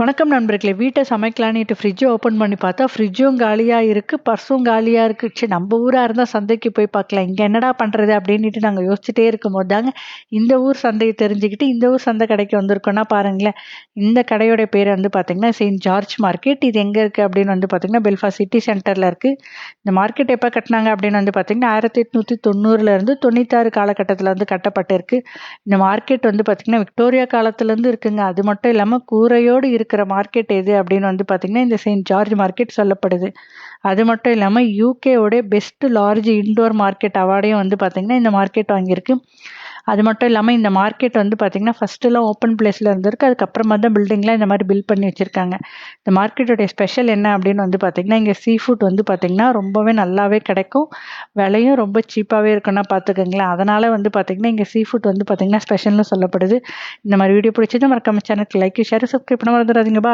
வணக்கம் நண்பர்களே. வீட்டை சமைக்கலான்னுட்டு ஃப்ரிட்ஜை ஓப்பன் பண்ணி பார்த்தா ஃப்ரிட்ஜும் காலியாக இருக்குது பர்ஸும் காலியாக இருக்குது சரி நம்ம ஊராக இருந்தால் சந்தைக்கு போய் பார்க்கலாம். இங்கே என்னடா பண்ணுறது அப்படின்ட்டு நாங்கள் யோசிச்சுட்டே இருக்கும்போது தாங்க இந்த ஊர் சந்தையை தெரிஞ்சுக்கிட்டு இந்த ஊர் சந்தை கடைக்கு வந்திருக்கோன்னா பாருங்களேன். இந்த கடையோட பேர் வந்து பார்த்திங்கன்னா செயின்ட் ஜார்ஜ் மார்க்கெட் இது எங்கே இருக்குது அப்படின்னு வந்து பார்த்திங்கன்னா பெல்ஃபா சிட்டி சென்டரில் இருக்குது இந்த மார்க்கெட் எப்போ கட்டினாங்க அப்படின்னு வந்து பார்த்திங்கன்னா ஆயிரத்தி எட்நூற்றி தொண்ணூறுலேருந்து தொண்ணூத்தாறு காலகட்டத்தில் வந்து கட்டப்பட்டிருக்கு. இந்த மார்க்கெட் வந்து பார்த்திங்கன்னா விக்டோரியா காலத்துலேருந்து இருக்குங்க. அது மட்டும் இல்லாமல் கூரையோடு இருக்கிற மார்க்கெட் எது அப்படின்னு வந்து பார்த்திங்கன்னா இந்த செயின்ட் ஜார்ஜ் மார்க்கெட் சொல்லப்படுது. அது மட்டும் இல்லாமல் யூகேவோடைய பெஸ்ட் லார்ஜ் இன்டோர் மார்க்கெட் அவார்டையும் வந்து பார்த்திங்கன்னா இந்த மார்க்கெட் வாங்கியிருக்கு. அது மட்டும் இல்லாமல் இந்த மார்க்கெட் வந்து பார்த்திங்கன்னா ஃபஸ்ட்டுலாம் ஓப்பன் பிளேஸில் இருந்திருக்கு. அதுக்கப்புறமா தான் பில்டிங்லாம் இந்த மாதிரி பில்ட் பண்ணி வச்சுருக்காங்க. இந்த மார்க்கெட்டோடைய ஸ்பெஷல் என்ன அப்படின்னு வந்து பார்த்திங்கன்னா இங்கே சீ ஃபுட் வந்து பார்த்திங்கன்னா ரொம்பவே நல்லாவே கிடைக்கும். விலையும் ரொம்ப சீப்பாகவே இருக்குன்னா பார்த்துக்கோங்களேன் அதனால் வந்து பார்த்திங்கன்னா இங்கே சீ ஃபுட் வந்து பார்த்திங்கன்னா ஸ்பெஷல்னு சொல்லப்படுது. இந்த மாதிரி வீடியோ பிடிச்சது மறக்காம சேனலுக்கு லைக் ஷேர் சப்ஸ்கிரைப் பண்ண மறந்துடாதீங்க. பா